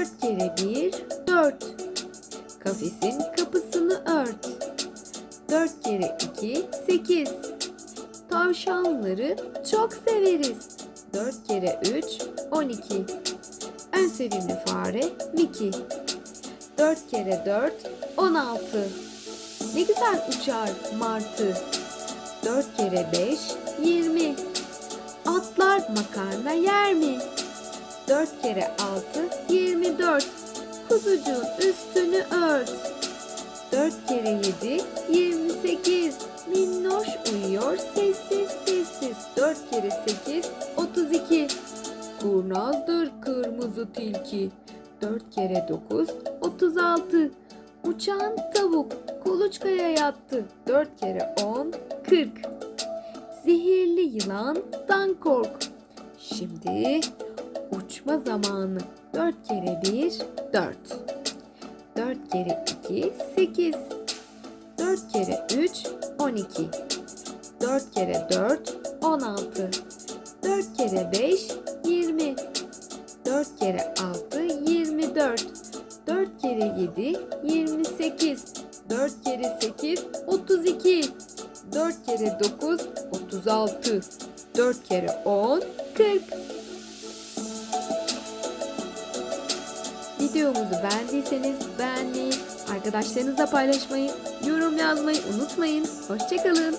Dört kere bir, dört. Kafesin kapısını ört. Dört kere iki, sekiz. Tavşanları çok severiz. Dört kere üç, on iki. En sevimli fare Mickey. Dört kere dört, on altı. Ne güzel uçar martı. Dört kere beş, yirmi. Atlar makarna yer mi? Dört kere altı, yirmi dört. Kuzucuğun üstünü ört. Dört kere yedi, yirmi sekiz. Minnoş uyuyor sessiz sessiz. Dört kere sekiz, otuz iki. Kurnazdır kırmızı tilki. Dört kere dokuz, otuz altı. Uçan tavuk kuluçkaya yattı. Dört kere on, kırk. Zehirli yılandan kork. Şimdi uçma zamanı. Dört kere bir, dört. Dört kere iki, sekiz. Dört kere üç, on iki. Dört kere dört, on altı. Dört kere beş, yirmi. Dört kere altı, yirmi dört. Dört kere yedi, yirmi sekiz. Dört kere sekiz, otuz iki. Dört kere dokuz, otuz altı. Dört kere on, kırk. Videomuzu beğendiyseniz beğenmeyi, arkadaşlarınızla paylaşmayı, yorum yazmayı unutmayın. Hoşçakalın.